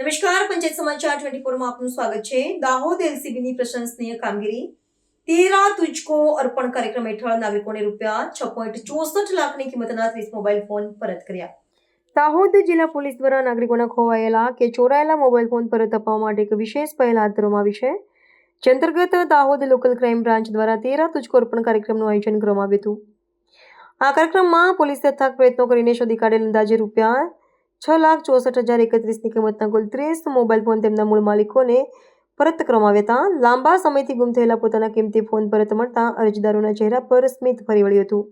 નમસ્કાર, પંચાયત સમાચાર ટ્વેન્ટી ફોરમાં આપનું સ્વાગત છે. દાહોદ એલસીબીની પ્રશંસનીય કામગીરી. તેરા તુજકો અર્પણ કાર્યક્રમ હેઠળ નાગરિકોને રૂપિયા છ પોઈન્ટ ચોસઠ લાખની કિંમતના ત્રીસ મોબાઈલ ફોન પરત કર્યા. દાહોદ જિલ્લા પોલીસ દ્વારા નાગરિકોના ખોવાયેલા કે ચોરાયેલા મોબાઈલ ફોન પરત અપાવવા માટે એક વિશેષ પહેલ હાથ ધરવામાં આવી છે. જે અંતર્ગત દાહોદ લોકલ ક્રાઇમ બ્રાન્ચ દ્વારા તેરા તુજકો અર્પણ કાર્યક્રમનું આયોજન કરવામાં આવ્યું હતું. આ કાર્યક્રમમાં પોલીસે તથા પ્રયત્નો કરીને શોધી કાઢેલ અંદાજે રૂપિયા છ લાખ ચોસઠ હજાર એકત્રીસની કિંમતના કુલ ત્રીસ મોબાઈલ ફોન તેમના મૂળ માલિકોને પરત કરવામાં આવ્યા હતા. લાંબા સમયથી ગુમ થયેલા પોતાના કિંમતી ફોન પરત મળતા અરજદારોના ચહેરા પર સ્મિત ફરી વળ્યું હતું.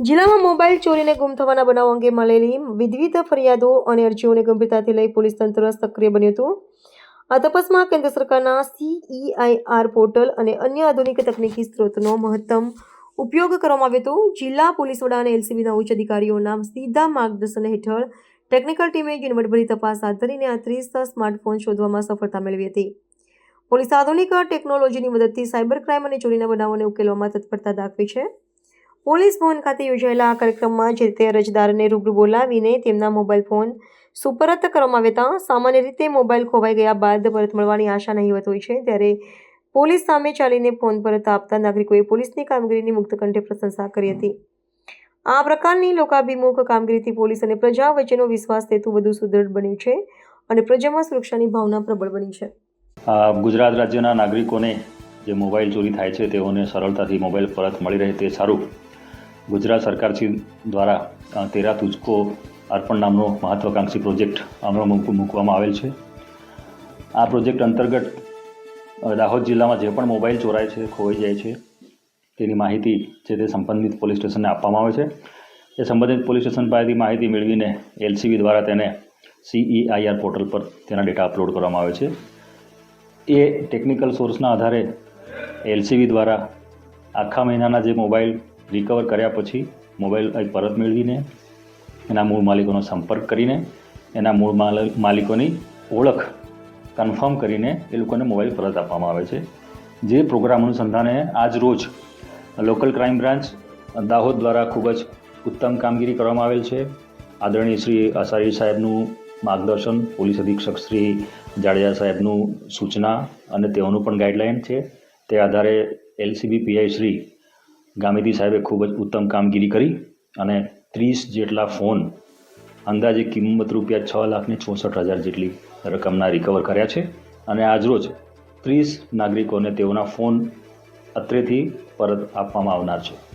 જિલ્લામાં મોબાઈલ ચોરીને ગુમ થવાના બનાવ અંગે મળેલી વિવિધ ફરિયાદો અને અરજીઓને ગંભીરતાથી લઈ પોલીસ તંત્ર સક્રિય બન્યું હતું. આ તપાસમાં કેન્દ્ર સરકારના સીઈઆઈઆર પોર્ટલ અને અન્ય આધુનિક તકનીકી સ્ત્રોતનો મહત્તમ ઉપયોગ કરવામાં આવ્યો હતો જિલ્લા પોલીસ વડા અને એલસીબીના ઉચ્ચ અધિકારીઓના સીધા માર્ગદર્શન હેઠળ ટેકનિકલ ટીમે ઝીણવટભરી તપાસ હાથ ધરીને આ ત્રીસ સ્માર્ટફોન શોધવામાં સફળતા મેળવી હતી. પોલીસ આધુનિક ટેકનોલોજીની મદદથી સાયબર ક્રાઇમ અને ચોરીના બનાવોને ઉકેલવામાં તત્પરતા દાખવી છે. પોલીસ ભવન ખાતે યોજાયેલા આ કાર્યક્રમમાં જે તે અરજદારને રૂબરૂ બોલાવીને તેમના મોબાઈલ ફોન સુપરત કરવામાં આવ્યા હતા, સામાન્ય રીતે મોબાઈલ ખોવાઈ ગયા બાદ પરત મળવાની આશા નહીવત હોય છે, ત્યારે પોલીસ સામે ચાલીને ફોન પરત આપતા નાગરિકોએ પોલીસની કામગીરીની મુક્ત કંઠે પ્રશંસા કરી હતી. આ પ્રકારની લોકાભિમુખ કામગીરીથી પોલીસ અને પ્રજા વચ્ચેનો વિશ્વાસ તેતું વધુ સુદૃઢ બન્યું છે અને પ્રજામાં સુરક્ષાની ભાવના પ્રબળ બની છે. ગુજરાત રાજ્યના નાગરિકોને જે મોબાઈલ ચોરી થાય છે તેઓને સરળતાથી મોબાઈલ પરત મળી રહે તે સારું. ગુજરાત સરકાર દ્વારા તેરા તુજકો અર્પણ નામનો મહત્વાકાંક્ષી પ્રોજેક્ટ અમલમાં મૂક- મૂકવામાં આવેલ છે. આ પ્રોજેક્ટ અંતર્ગત દાહોદ જિલ્લામાં જે પણ મોબાઈલ ચોરાય છે, ખોવાઈ જાય છે, તેની માહિતી છે તે સંબંધિત પોલીસ સ્ટેશનને આપવામાં આવે છે. એ સંબંધિત પોલીસ સ્ટેશન પાસેથી માહિતી મેળવીને એલસીબી દ્વારા તેને સીઈઆઈઆર પોર્ટલ પર તેના ડેટા અપલોડ કરવામાં આવે છે. એ ટેકનિકલ સોર્સના આધારે એલસીબી દ્વારા આખા મહિનાના જે મોબાઈલ રિકવર કર્યા પછી મોબાઈલ પરત મેળવીને એના મૂળ માલિકોનો સંપર્ક કરીને એના મૂળ માલ- માલિકોની ઓળખ કન્ફર્મ કરીને એ લોકોને મોબાઈલ પરત આપવામાં આવે છે. જે પ્રોગ્રામ અનુસંધાને આજ રોજ લોકલ ક્રાઇમ બ્રાન્ચ દાહોદ દ્વારા ખૂબ જ ઉત્તમ કામગીરી કરવામાં આવેલ છે. આદરણીય શ્રી અસારી સાહેબનું માર્ગદર્શન, પોલીસ અધિક્ષક શ્રી જાડેજા સાહેબનું સૂચના અને તેઓનું પણ ગાઈડલાઇન છે. તે આધારે એલસીબી પીઆઈ શ્રી ગામિતી સાહેબે ખૂબ જ ઉત્તમ કામગીરી કરી અને ત્રીસ જેટલા ફોન અંદાજે કિંમત રૂપિયા છ લાખને ચોસઠ હજાર જેટલી રકમના રિકવર કર્યા છે અને આજરોજ ત્રીસ નાગરિકોને તેઓના ફોન અત્રેથી પરત આપવામાં આવનાર છે.